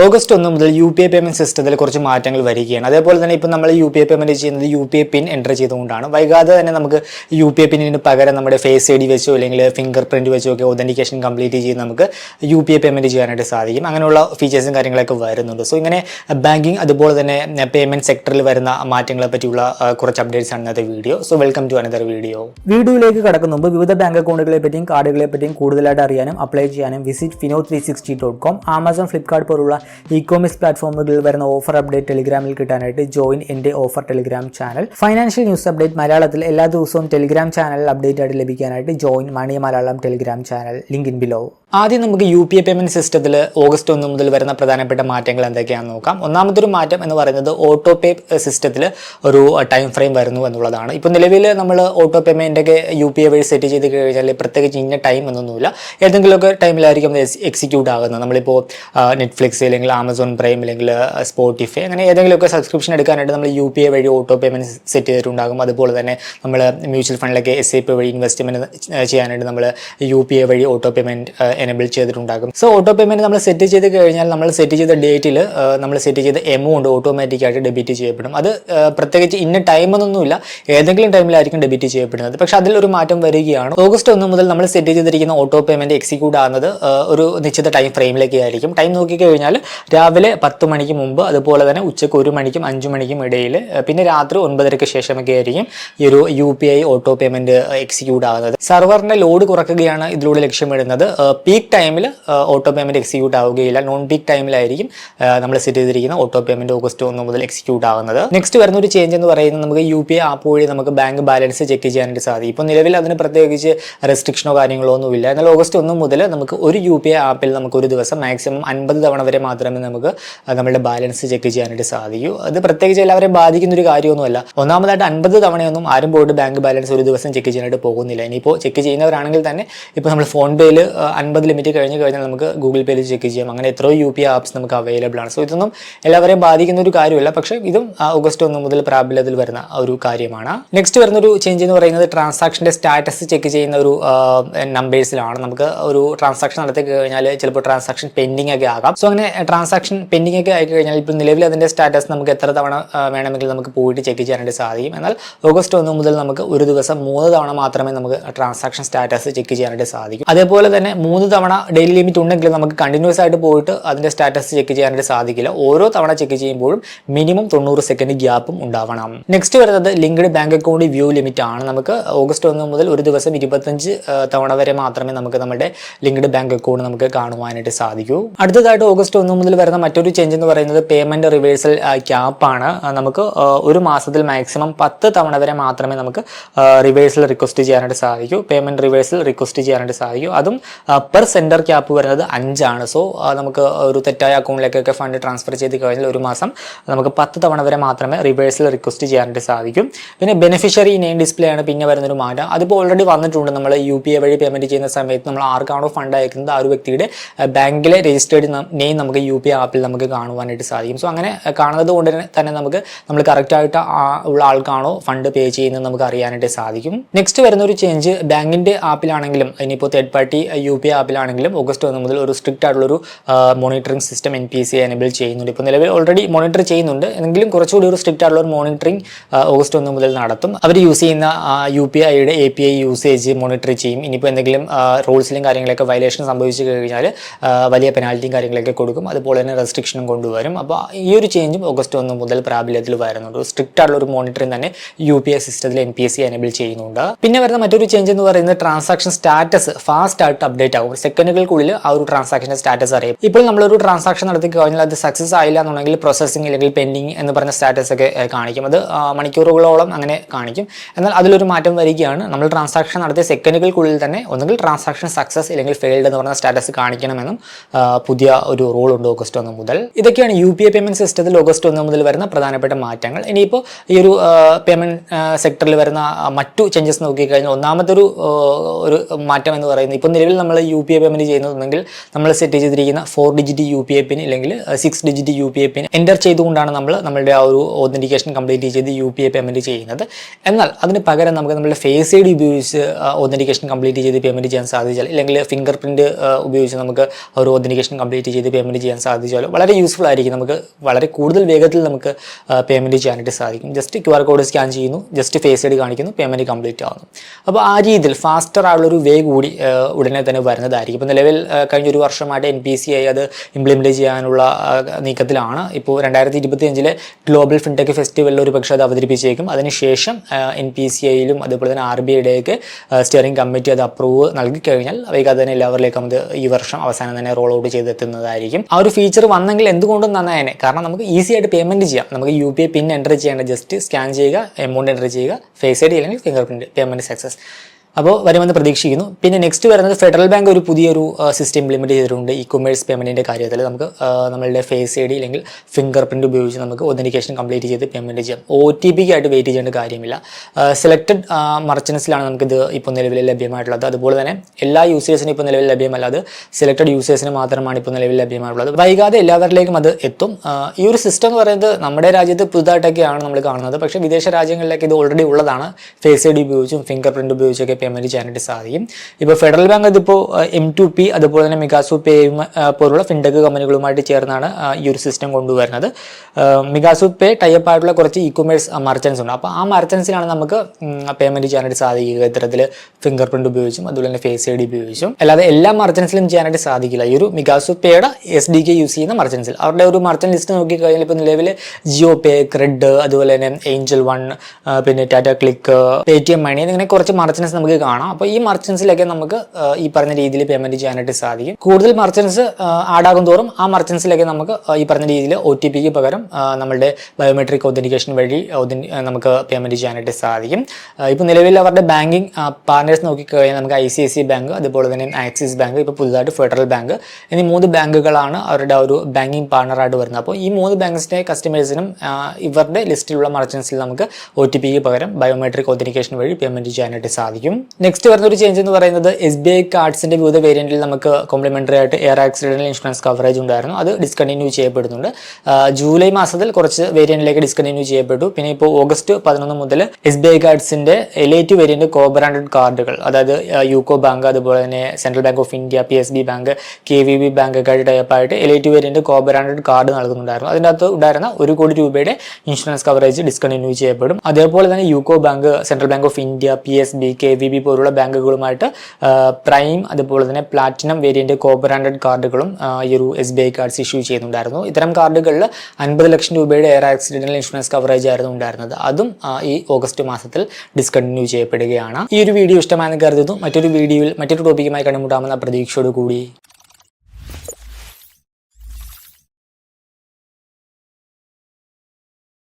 August ഒന്ന് മുതൽ U P I payment സിസ്റ്റത്തിൽ കുറച്ച് മാറ്റങ്ങൾ വരികയാണ്. അതേപോലെ തന്നെ ഇപ്പം നമ്മൾ യു പി ഐ പേയ്മെന്റ് ചെയ്യുന്നത് U P I pin enter ചെയ്തുകൊണ്ടാണ്. വൈകാതെ തന്നെ നമുക്ക് യു പി ഐ പിന്നിന് പകരം നമ്മുടെ ഫേസ് ഐ ഡി വെച്ചോ അല്ലെങ്കിൽ ഫിംഗർ പ്രിന്റ് വെച്ചോ ഒക്കെ ഒതന്റിക്കേഷൻ കംപ്ലീറ്റ് ചെയ്ത് നമുക്ക് യു പി ഐ പേയ്മെന്റ് ചെയ്യാനായിട്ട് സാധിക്കും. അങ്ങനെയുള്ള ഫീച്ചേഴ്സും കാര്യങ്ങളൊക്കെ വരുന്നുണ്ട്. സോ ഇങ്ങനെ ബാങ്കിങ് അതുപോലെ തന്നെ പേയ്മെന്റ് സെക്ടറിൽ വരുന്ന മാറ്റങ്ങളെ പറ്റിയുള്ള കുറച്ച് അപ്ഡേറ്റ്സ് ആണ് ഇന്നത്തെ video so welcome to another video വീഡിയോയിലേക്ക് കടക്കുന്ന മുമ്പ് വിവിധ ബാങ്ക് അക്കൗണ്ടുകളെ പറ്റിയും കാർഡുകളെ പറ്റിയും കൂടുതലായിട്ട് അറിയാനും അപ്ലൈ ചെയ്യാനും visit Fino three sixty dot com Amazon Flipkart പോലുള്ള ഇ കോമേഴ്സ് പ്ലാറ്റ്ഫോമുകളിൽ വരുന്ന ഓഫർ അപ്ഡേറ്റ് ടെലിഗ്രാമിൽ കിട്ടാനായിട്ട് ജോയിൻ എന്റെ offer Telegram channel financial news update മലയാളത്തിൽ എല്ലാ ദിവസവും ടെലിഗ്രാം ചാനൽ അപ്ഡേറ്റ് ആയിട്ട് ലഭിക്കാനായിട്ട് join money Malayalam Telegram channel link in below ആദ്യം നമുക്ക് യു പി ഐ പേയ്മെന്റ് സിസ്റ്റത്തിൽ ഓഗസ്റ്റ് ഒന്ന് മുതൽ വരുന്ന പ്രധാനപ്പെട്ട മാറ്റങ്ങൾ എന്തൊക്കെയാണെന്ന് നോക്കാം. ഒന്നാമതൊരു മാറ്റം എന്ന് പറയുന്നത് ഓട്ടോ പേ സിസ്റ്റത്തിൽ ഒരു ടൈം ഫ്രെയിം വരുന്നു എന്നുള്ളതാണ്. ഇപ്പോൾ നിലവിൽ നമ്മൾ ഓട്ടോ പേയ്മെന്റൊക്കെ യു പി ഐ വഴി സെറ്റ് ചെയ്ത് കഴിഞ്ഞാൽ പ്രത്യേകിച്ച് ഇന്ന ടൈം എന്നൊന്നുമില്ല. ഏതെങ്കിലുമൊക്കെ ടൈമിലായിരിക്കും എക്സിക്യൂട്ട് ആകുന്നത്. നമ്മളിപ്പോൾ നെറ്റ്ഫ്ലിക്സ് അല്ലെങ്കിൽ ആമസോൺ പ്രൈം അല്ലെങ്കിൽ സ്പോട്ടിഫൈ അങ്ങനെ ഏതെങ്കിലുമൊക്കെ സബ്സ്ക്രിപ്ഷൻ എടുക്കാനായിട്ട് നമ്മൾ യു പി ഐ വഴി ഓട്ടോ പേയ്മെന്റ് സെറ്റ് ചെയ്തിട്ടുണ്ടാകും. അതുപോലെ തന്നെ നമ്മൾ മ്യൂച്വൽ ഫണ്ടിലൊക്കെ എസ് ഐ പി വഴി ഇൻവെസ്റ്റ്മെന്റ് ചെയ്യാനായിട്ട് നമ്മൾ യു പി ഐ വഴി ഓട്ടോ പേയ്മെന്റ് എനേബിൾ ചെയ്തിട്ടുണ്ടാകും സോ ഓട്ടോ പേയ്മെന്റ് നമ്മൾ സെറ്റ് ചെയ്ത് കഴിഞ്ഞാൽ നമ്മൾ സെറ്റ് ചെയ്ത ഡേറ്റിൽ നമ്മൾ സെറ്റ് ചെയ്ത എമൗണ്ട് ഓട്ടോമാറ്റിക്കായിട്ട് ഡെബിറ്റ് ചെയ്യപ്പെടും. അത് പ്രത്യേകിച്ച് ഇന്ന ടൈം എന്നൊന്നുമില്ല ഏതെങ്കിലും ടൈമിലായിരിക്കും ഡെബിറ്റ് ചെയ്യപ്പെടുന്നത്. പക്ഷെ അതിലൊരു മാറ്റം വരികയാണ്. ഓഗസ്റ്റ് ഒന്ന് മുതൽ നമ്മൾ സെറ്റ് ചെയ്തിരിക്കുന്ന ഓട്ടോ പേയ്മെന്റ് എക്സിക്യൂട്ട് ആകുന്നത് ഒരു നിശ്ചിത ടൈം ഫ്രെയിമിലേക്ക് ആയിരിക്കും. ടൈം നോക്കിക്കഴിഞ്ഞാൽ രാവിലെ പത്ത് മണിക്ക് മുമ്പ് അതുപോലെ തന്നെ ഉച്ചയ്ക്ക് ഒരു മണിക്കും അഞ്ചു മണിക്കും ഇടയിൽ പിന്നെ രാത്രി ഒൻപതരയ്ക്ക് ശേഷമൊക്കെ ആയിരിക്കും ഈ ഒരു U P I auto payment execute ആകുന്നത്. സെർവറിന്റെ ലോഡ് കുറക്കുകയാണ് ഇതിലൂടെ ലക്ഷ്യമിടുന്നത്. പീക്ക് ടൈമിൽ ഓട്ടോ പേയ്മെന്റ് എക്സിക്യൂട്ട് ആവുകയില്ല. നോൺ പീക്ക് ടൈമിലായിരിക്കും നമ്മൾ സെറ്റ് ചെയ്തിരിക്കുന്ന ഓട്ടോ പേയ്മെന്റ് ഓഗസ്റ്റ് ഒന്ന് മുതൽ എക്സിക്യൂട്ട് ആവുന്നത്. നെക്സ്റ്റ് വരുന്ന ഒരു ചേഞ്ച് എന്ന് പറയുന്നത് നമുക്ക് യു പി ഐ ആപ്പ് വഴി നമുക്ക് ബാങ്ക് ബാലൻസ് ചെക്ക് ചെയ്യാനായിട്ട് സാധിക്കും. ഇപ്പോൾ നിലവിൽ അതിന് പ്രത്യേകിച്ച് റെസ്ട്രിക്ഷനോ കാര്യങ്ങളോ ഒന്നുമില്ല എന്നാൽ ഓഗസ്റ്റ് ഒന്ന് മുതൽ നമുക്ക് ഒരു യു പി ഐ ആപ്പിൽ നമുക്ക് ഒരു ദിവസം മാക്സിമം അൻപത് തവണ വരെ മാത്രമേ നമുക്ക് നമ്മുടെ ബാലൻസ് ചെക്ക് ചെയ്യാനായിട്ട് സാധിക്കൂ. അത് പ്രത്യേകിച്ച് എല്ലാവരെയും ബാധിക്കുന്ന ഒരു കാര്യമൊന്നുമല്ല. ഒന്നാമതായിട്ട് അൻപത് തവണയൊന്നും ആരും പോയിട്ട് ബാങ്ക് ബാലൻസ് ഒരു ദിവസം ചെക്ക് ചെയ്യാനായിട്ട് പോകുന്നില്ല. ഇനിയിപ്പോൾ ചെക്ക് ചെയ്യുന്നവരാണെങ്കിൽ തന്നെ ഇപ്പോൾ നമ്മൾ ഫോൺ പേയിൽ അൻപത് ലിമിറ്റ് കഴിഞ്ഞ് കഴിഞ്ഞാൽ നമുക്ക് ഗൂഗിൾ പേയിൽ ചെക്ക് ചെയ്യാം. അങ്ങനെ എത്രയോ യു പി ആപ്സ് നമുക്ക് അവൈലബിൾ ആണ്. സോ ഇതൊന്നും എല്ലാവരെയും ബാധിക്കുന്ന ഒരു കാര്യമല്ല. പക്ഷേ ഇതും ഓഗസ്റ്റ് ഒന്ന് മുതൽ പ്രാബല്യത്തിൽ വരുന്ന ഒരു കാര്യമാണ്. നെക്സ്റ്റ് വരുന്ന ഒരു ചേഞ്ച് എന്ന് പറയുന്നത് ട്രാൻസാക്ഷന്റെ സ്റ്റാറ്റസ് ചെക്ക് ചെയ്യുന്ന ഒരു നമ്പേഴ്സിലാണ് നമുക്ക് ഒരു ട്രാൻസാക്ഷൻ നടത്തി കഴിഞ്ഞാൽ ചിലപ്പോൾ ട്രാൻസാക്ഷൻ പെൻഡിങ് ഒക്കെ ആകാം. സോ അങ്ങനെ ട്രാൻസാക്ഷൻ പെൻഡിങ് ഒക്കെ ആയി കഴിഞ്ഞാൽ ഇപ്പോൾ നിലവിൽ അതിന്റെ സ്റ്റാറ്റസ് നമുക്ക് എത്ര തവണ വേണമെങ്കിൽ നമുക്ക് പോയിട്ട് ചെക്ക് ചെയ്യാനായിട്ട് സാധിക്കും. എന്നാൽ ഓഗസ്റ്റ് ഒന്ന് മുതൽ നമുക്ക് ഒരു ദിവസം മൂന്ന് തവണ മാത്രമേ നമുക്ക് ട്രാൻസാക്ഷൻ സ്റ്റാറ്റസ് ചെക്ക് ചെയ്യാനായിട്ട് സാധിക്കും. അതേപോലെ തന്നെ മൂന്ന് തവണ ഡെയിലി ലിമിറ്റ് ഉണ്ടെങ്കിൽ നമുക്ക് കണ്ടിന്യൂസ് ആയിട്ട് പോയിട്ട് അതിന്റെ സ്റ്റാറ്റസ് ചെക്ക് ചെയ്യാനായിട്ട് സാധിക്കില്ല. ഓരോ തവണ ചെക്ക് ചെയ്യുമ്പോഴും മിനിമം തൊണ്ണൂറ് സെക്കൻഡ് ഗ്യാപ്പും ഉണ്ടാവണം. നെക്സ്റ്റ് വരുന്നത് linked bank account view limit ആണ്. നമുക്ക് ഓഗസ്റ്റ് ഒന്ന് മുതൽ ഒരു ദിവസം ഇരുപത്തഞ്ച് തവണ വരെ മാത്രമേ നമുക്ക് നമ്മുടെ ലിങ്ക്ഡ് ബാങ്ക് അക്കൗണ്ട് നമുക്ക് കാണുവാനായിട്ട് സാധിക്കൂ. അടുത്തതായിട്ട് ഓഗസ്റ്റ് ഒന്ന് മുതൽ വരുന്ന മറ്റൊരു ചേഞ്ച് എന്ന് പറയുന്നത് പേയ്മെന്റ് റിവേഴ്സൽ ക്യാപ്പാണ് നമുക്ക് ഒരു മാസത്തിൽ മാക്സിമം പത്ത് തവണ വരെ മാത്രമേ നമുക്ക് റിവേഴ്സൽ റിക്വസ്റ്റ് ചെയ്യാനായിട്ട് സാധിക്കൂ. പേയ്മെന്റ് റിവേഴ്സൽ റിക്വസ്റ്റ് ചെയ്യാനായിട്ട് സാധിക്കൂ. അതും പെർ സെന്റർ ക്യാപ്പ് വരുന്നത് അഞ്ചാണ്. സോ നമുക്ക് ഒരു തെറ്റായ അക്കൗണ്ടിലേക്കൊക്കെ ഫണ്ട് ട്രാൻസ്ഫർ ചെയ്ത് കഴിഞ്ഞാൽ ഒരു മാസം നമുക്ക് പത്ത് തവണ വരെ മാത്രമേ റിവേഴ്സൽ റിക്വസ്റ്റ് ചെയ്യാനായിട്ട് സാധിക്കും. പിന്നെ ബെനിഫിഷ്യറി നെയിം ഡിസ്പ്ലേ ആണ് പിന്നെ വരുന്നൊരു മാറ്റം. അതിപ്പോൾ ഓൾറെഡി വന്നിട്ടുണ്ട്. നമ്മൾ യു പി ഐ വഴി പേയ്മെന്റ് ചെയ്യുന്ന സമയത്ത് നമ്മൾ ആർക്കാണോ ഫണ്ട് അയക്കുന്നത് ആ ഒരു വ്യക്തിയുടെ ബാങ്കിലെ രജിസ്റ്റേർഡ് നെയിം നമുക്ക് യു പി ഐ ആപ്പിൽ നമുക്ക് കാണുവാനായിട്ട് സാധിക്കും. സോ അങ്ങനെ കാണുന്നത് കൊണ്ട് തന്നെ- നമുക്ക് നമ്മൾ കറക്റ്റായിട്ട് ഉള്ള ആൾക്കാണോ ഫണ്ട് പേ ചെയ്യുന്നത് നമുക്ക് അറിയാനായിട്ട് സാധിക്കും. നെക്സ്റ്റ് വരുന്ന ഒരു ചേഞ്ച് ബാങ്കിന്റെ ആപ്പിലാണെങ്കിലും ഇനിയിപ്പോൾ തേർഡ് പാർട്ടി യു പി ആപ്പിലാണെങ്കിലും ഓഗസ്റ്റ് ഒന്ന് മുതൽ ഒരു സ്ട്രിക്റ്റ് ആയിട്ടുള്ളൊരു monitoring system N P C enable ചെയ്യുന്നുണ്ട്. ഇപ്പോൾ നിലവിൽ ഓൾറെഡി മോണിറ്റർ ചെയ്യുന്നുണ്ട്. എങ്കിലും കുറച്ചുകൂടി ഒരു സ്ട്രിക്റ്റ് ആയിട്ടുള്ള ഒരു മോണിറ്ററിംഗ് ഓഗസ്റ്റ് ഒന്ന് മുതൽ നടത്തും. അവർ യൂസ് ചെയ്യുന്ന യു പി ഐയുടെ A P I usage monitor ചെയ്യും. ഇനിയിപ്പോൾ എന്തെങ്കിലും റൂൾസിലും കാര്യങ്ങളൊക്കെ വയലേഷൻ സംഭവിച്ചു കഴിഞ്ഞാൽ വലിയ പെനാൽറ്റിയും കാര്യങ്ങളൊക്കെ കൊടുക്കും. അതുപോലെ തന്നെ റെസ്ട്രിക്ഷനും കൊണ്ടുവരും. അപ്പോൾ ഈ ഒരു ചേഞ്ചും ഓഗസ്റ്റ് ഒന്ന് മുതൽ പ്രാബല്യത്തിൽ വരുന്നുണ്ട്. സ്ട്രിക്റ്റ് ആയിട്ടുള്ള ഒരു മോണിറ്ററിംഗ് തന്നെ യു പി ഐ സിസ്റ്റത്തിൽ N P S C enable ചെയ്യുന്നുണ്ട്. പിന്നെ വരുന്ന മറ്റൊരു ചേഞ്ച് എന്ന് പറയുന്നത് ട്രാൻസാക്ഷൻ സ്റ്റാറ്റസ് ഫാസ്റ്റ് ആയിട്ട് അപ്ഡേറ്റ് ആകും. സെക്കൻഡുകൾക്കുള്ളിൽ ആ ഒരു ട്രാൻസാക്ഷന്റെ സ്റ്റാറ്റസ് അറിയും. ഇപ്പോൾ നമ്മളൊരു ട്രാൻസാക്ഷൻ നടത്തി കഴിഞ്ഞാൽ അത് സക്സസ് ആയില്ല എന്നുണ്ടെങ്കിൽ പ്രോസസ്സിംഗ് അല്ലെങ്കിൽ പെൻഡിങ് എന്ന് പറഞ്ഞ സ്റ്റാറ്റസ് ഒക്കെ കാണിക്കും. അത് മണിക്കൂറുകളോളം അങ്ങനെ കാണിക്കും. എന്നാൽ അതിലൊരു മാറ്റം വരികയാണ്. നമ്മൾ ട്രാൻസാക്ഷൻ നടത്തിയ സെക്കൻഡുകൾക്കുള്ളിൽ തന്നെ ഒന്നുകിൽ ട്രാൻസാക്ഷൻ സക്സസ് അല്ലെങ്കിൽ ഫെയിൽഡ് എന്ന് പറഞ്ഞ സ്റ്റാറ്റസ് കാണിക്കണമെന്നും പുതിയ ഒരു റൂൾ ഉണ്ട് ഓഗസ്റ്റ് ഒന്ന് മുതൽ. ഇതൊക്കെയാണ് യു പി ഐ പേയ്മെന്റ് സിസ്റ്റത്തിൽ ഓഗസ്റ്റ് ഒന്ന് മുതൽ വരുന്ന പ്രധാനപ്പെട്ട മാറ്റങ്ങൾ. ഇനിയിപ്പോൾ ഈ ഒരു പേയ്മെന്റ് സെക്ടറിൽ വരുന്ന മറ്റു ചേഞ്ചസ് നോക്കിക്കഴിഞ്ഞാൽ ഒന്നാമത്തെ ഒരു ഒരു മാറ്റം എന്ന് പറയുന്നത് ഇപ്പോൾ നിലവിൽ നമ്മൾ യു പി ഐ പേയ്മെന്റ് ചെയ്യുന്നതെങ്കിൽ നമ്മൾ സെറ്റ് ചെയ്തിരിക്കുന്ന four digit U P I PIN അല്ലെങ്കിൽ six digit U P I PIN enter ചെയ്തുകൊണ്ടാണ് നമ്മൾ നമ്മളുടെ ആ ഒരു ഒതന്റിക്കേഷൻ കംപ്ലീറ്റ് ചെയ്ത് യു പി ഐ പേയ്മെന്റ് ചെയ്യുന്നത്. എന്നാൽ അതിന് പകരം നമുക്ക് നമ്മുടെ ഫേസ് ഐ ഡി ഉപയോഗിച്ച് ഒതന്റിക്കേഷൻ കംപ്ലീറ്റ് ചെയ്ത് പേയ്മെന്റ് ചെയ്യാൻ സാധിച്ചാൽ അല്ലെങ്കിൽ ഫിംഗർ പ്രിന്റ് ഉപയോഗിച്ച് നമുക്ക് ഒരു ഒതന്റിക്കേഷൻ കംപ്ലീറ്റ് ചെയ്ത് പേയ്മെന്റ് ചെയ്യാൻ സാധിച്ചാലോ വളരെ യൂസ്ഫുൾ ആയിരിക്കും നമുക്ക് വളരെ കൂടുതൽ വേഗത്തിൽ നമുക്ക് പേയ്മെന്റ് ചെയ്യാനായിട്ട് സാധിക്കും. Just Q R code scan ചെയ്യുന്നു ജസ്റ്റ് ഫേസ് ഐ ഡി കാണിക്കുന്നു പേയ്മെന്റ് കംപ്ലീറ്റ് ആവുന്നു. അപ്പോൾ ആ രീതിയിൽ ഫാസ്റ്റർ ആയുള്ളൊരു വേ കൂടി ഉടനെ തന്നെ വരുന്നതായിരിക്കും ഇപ്പോൾ നിലവിൽ കഴിഞ്ഞ ഒരു വർഷമായിട്ട് എൻ പി സി ഐ അത് ഇംപ്ലിമെന്റ് ചെയ്യാനുള്ള നീക്കത്തിലാണ്. ഇപ്പോൾ രണ്ടായിരത്തി ഇരുപത്തി അഞ്ചിലെ ഗ്ലോബൽ ഫിൻടെക് ഫെസ്റ്റിവലിൽ ഒരു പക്ഷേ അത് അവതരിപ്പിച്ചേക്കും. അതിനുശേഷം എൻ പി സി ഐയിലും അതുപോലെ തന്നെ ആർ ബി ഐയുടെയൊക്കെ സ്റ്റിയറിംഗ് കമ്മിറ്റി അത് അപ്രൂവ് നൽകി കഴിഞ്ഞാൽ വൈകാതെ തന്നെ എല്ലാവരിലേക്കും അത് ഈ വർഷം അവസാനം തന്നെ റോൾ ഔട്ട് ചെയ്തെത്തുന്നതായിരിക്കും. ആ ഒരു ഫീച്ചർ വന്നെങ്കിൽ എന്തുകൊണ്ടും നന്നായനെ. കാരണം നമുക്ക് ഈസി ആയിട്ട് പേയ്മെന്റ് ചെയ്യാം. നമുക്ക് U P I PIN enter ചെയ്യേണ്ട. ജസ്റ്റ് സ്കാൻ ചെയ്യുക എമൗണ്ട് എന്റർ ചെയ്യുക ഫേസ് ഐ ഡി അല്ലെങ്കിൽ ഫിംഗർ പ്രിന്റ് പേയ്മെന്റ് സക്സസ് അപ്പോൾ വരുമെന്ന് പ്രതീക്ഷിക്കുന്നു. പിന്നെ നെക്സ്റ്റ് വരുന്നത് ഫെഡറൽ ബാങ്ക് ഒരു പുതിയൊരു സിസ്റ്റം ഇംപ്ലിമെന്റ് ചെയ്തിട്ടുണ്ട്. ഇ കൊമേഴ്സ് പേയ്മെന്റിന്റെ കാര്യത്തിൽ നമുക്ക് നമ്മളുടെ ഫേസ് ഐ ഡി അല്ലെങ്കിൽ ഫിംഗർ പ്രിന്റ് ഉപയോഗിച്ച് നമുക്ക് ഒതന്റിക്കേഷൻ കംപ്ലീറ്റ് ചെയ്ത് പേയ്മെന്റ് ചെയ്യാം. ഒ ടി പിക്ക് ആയിട്ട് വെയിറ്റ് ചെയ്യേണ്ട കാര്യമില്ല. സെലക്റ്റഡ് മർച്ചൻസിലാണ് നമുക്കിത് ഇപ്പോൾ നിലവിൽ ലഭ്യമായിട്ടുള്ളത്. അതുപോലെ തന്നെ എല്ലാ യൂസേഴ്സിനും ഇപ്പോൾ നിലവിൽ ലഭ്യമല്ല. അത് സെലക്റ്റഡ് യൂസേഴ്സിന് മാത്രമാണ് ഇപ്പോൾ നിലവിൽ ലഭ്യമായിട്ടുള്ളത്. വൈകാതെ എല്ലാവരിലേക്കും അത് എത്തും. ഈ ഒരു സിസ്റ്റം എന്ന് പറയുന്നത് നമ്മുടെ രാജ്യത്ത് പുതുതായിട്ടൊക്കെയാണ് നമ്മൾ കാണുന്നത്. പക്ഷേ വിദേശ രാജ്യങ്ങളിലേക്ക് ഇത് ഓൾറെഡി ഉള്ളതാണ്. ഫേസ് ഐ ഡി ഉപയോഗിച്ചും ഫിംഗർ പ്രിന്റ് ഉപയോഗിച്ചൊക്കെ പേയ്മെന്റ് ചെയ്യാനായിട്ട് സാധിക്കും. ഇപ്പോൾ ഫെഡറൽ ബാങ്ക് ഇതിപ്പോൾ എം ടു പി അതുപോലെ തന്നെ മികാസു പേ പോലുള്ള ഫിൻടെക് കമ്പനികളുമായിട്ട് ചേർന്നാണ് ഈ ഒരു സിസ്റ്റം കൊണ്ടുവരുന്നത്. മികാസു പേ ടൈപ്പ് ആയിട്ടുള്ള കുറച്ച് ഇ കൊമേഴ്സ് മർച്ചൻസ് ഉണ്ട്. അപ്പോൾ ആ മർച്ചൻസിനാണ് നമുക്ക് പേയ്മെന്റ് ചെയ്യാനായിട്ട് സാധിക്കുക. ഇത്തരത്തിൽ ഫിംഗർ പ്രിന്റ് ഉപയോഗിച്ചും അതുപോലെ തന്നെ ഫേസ് ഐ ഡി ഉപയോഗിച്ചും. അല്ലാതെ എല്ലാ മർച്ചൻസിലും ചെയ്യാനായിട്ട് സാധിക്കില്ല. ഈ ഒരു മികാസു പേയുടെ എസ് ഡി കെ യൂസ് ചെയ്യുന്ന മർച്ചൻസിൽ അവരുടെ ഒരു മർച്ചന്റ് ലിസ്റ്റ് നോക്കിക്കഴിഞ്ഞാൽ ഇപ്പോൾ നിലവിൽ ജിയോ പേ ക്രെഡ് അതുപോലെ തന്നെ ഏഞ്ചൽ വൺ പിന്നെ Tata click pay T M money എന്നിങ്ങനെ കുറച്ച് മർച്ചൻസ് നമുക്ക് കാണാം. അപ്പോൾ ഈ മർച്ചൻസിലൊക്കെ നമുക്ക് ഈ പറഞ്ഞ രീതിയിൽ പേയ്മെന്റ് ചെയ്യാനായിട്ട് സാധിക്കും. കൂടുതൽ മർച്ചൻസ് ആഡാകും തോറും ആ മർച്ചൻസിലൊക്കെ നമുക്ക് ഈ പറഞ്ഞ രീതിയിൽ ഒ ടി പിക്ക് പകരം നമ്മുടെ ബയോമെട്രിക് ഒതന്റിക്കേഷൻ വഴി നമുക്ക് പേയ്മെന്റ് ചെയ്യാനായിട്ട് സാധിക്കും. ഇപ്പോൾ നിലവിൽ അവരുടെ ബാങ്കിങ് പാർട്ട്നേഴ്സ് നോക്കിക്കഴിഞ്ഞാൽ നമുക്ക് I C I C bank അതുപോലെ തന്നെ ആക്സിസ് ബാങ്ക് ഇപ്പോൾ പുതുതായിട്ട് ഫെഡറൽ ബാങ്ക് എന്നീ മൂന്ന് ബാങ്കുകളാണ് അവരുടെ ഒരു ബാങ്കിങ് പാർട്ണറായിട്ട് വരുന്നത്. അപ്പോൾ ഈ മൂന്ന് ബാങ്ക്സിന്റെ കസ്റ്റമേഴ്സിനും ഇവരുടെ ലിസ്റ്റിലുള്ള മർച്ചൻസിൽ നമുക്ക് ഒ ടി പിക്ക് പകരം ബയോമെട്രിക് ഒതന്റിക്കേഷൻ വഴി പേയ്മെന്റ് ചെയ്യാനായിട്ട് സാധിക്കും. നെക്സ്റ്റ് വരുന്ന ഒരു ചേഞ്ച് എന്ന് പറയുന്നത് എസ് ബി ഐ കാർഡ്സിന്റെ വിവിധ വേരിയന്റിൽ നമുക്ക് കോംപ്ലിമെന്ററി ആയിട്ട് എയർ ആക്സിഡന്റൽ ഇൻഷുറൻസ് കവറേജ് ഉണ്ടായിരുന്നു. അത് ഡിസ്കണ്ടിന്യൂ ചെയ്യപ്പെടുന്നുണ്ട്. ജൂലൈ മാസത്തിൽ കുറച്ച് വേരിയന്റിലേക്ക് ഡിസ്കണ്ടിന്യൂ ചെയ്യപ്പെട്ടു. പിന്നെ ഇപ്പോൾ ഓഗസ്റ്റ് പതിനൊന്ന് മുതൽ എസ് ബി ഐ കാർഡ്സിന്റെ എലൈറ്റ് വേരിയന്റ് കോ ബ്രാൻഡഡ് കാർഡുകൾ അതായത് യുക്കോ ബാങ്ക് അതുപോലെ തന്നെ Central Bank of India P S B bank K V B bank ടൈപ്പായിട്ട് elite variant co branded card നൽകുന്നുണ്ടായിരുന്നു. അതിന്റെ അകത്ത് ഉണ്ടായിരുന്ന ഒരു കോടി രൂപയുടെ ഇൻഷുറൻസ് കവറേജ് ഡിസ്കണ്ടിന്യൂ ചെയ്യപ്പെടും. അതേപോലെ തന്നെ UCO bank Central Bank of India P S B K V B പോലുള്ള ബാങ്കുകളുമായിട്ട് പ്രൈം അതുപോലെ തന്നെ പ്ലാറ്റിനം വേരിയന്റ് കോ ബ്രാൻഡഡ് കാർഡുകളും ഈ ഒരു S B I cards issue ചെയ്യുന്നുണ്ടായിരുന്നു. ഇത്തരം കാർഡുകളിൽ അൻപത് ലക്ഷം രൂപയുടെ എയർ ആക്സിഡന്റൽ ഇൻഷുറൻസ് കവറേജ് ആയിരുന്നു ഉണ്ടായിരുന്നത്. അതും ഈ ഓഗസ്റ്റ് മാസത്തിൽ ഡിസ്കണ്ടിന്യൂ ചെയ്യപ്പെടുകയാണ്. ഈ ഒരു വീഡിയോ ഇഷ്ടമായെന്ന് കരുതുന്നു. മറ്റൊരു വീഡിയോയിൽ മറ്റൊരു ടോപ്പിക്കുമായി കണ്ടുമുട്ടാമെന്ന പ്രതീക്ഷയോട് കൂടി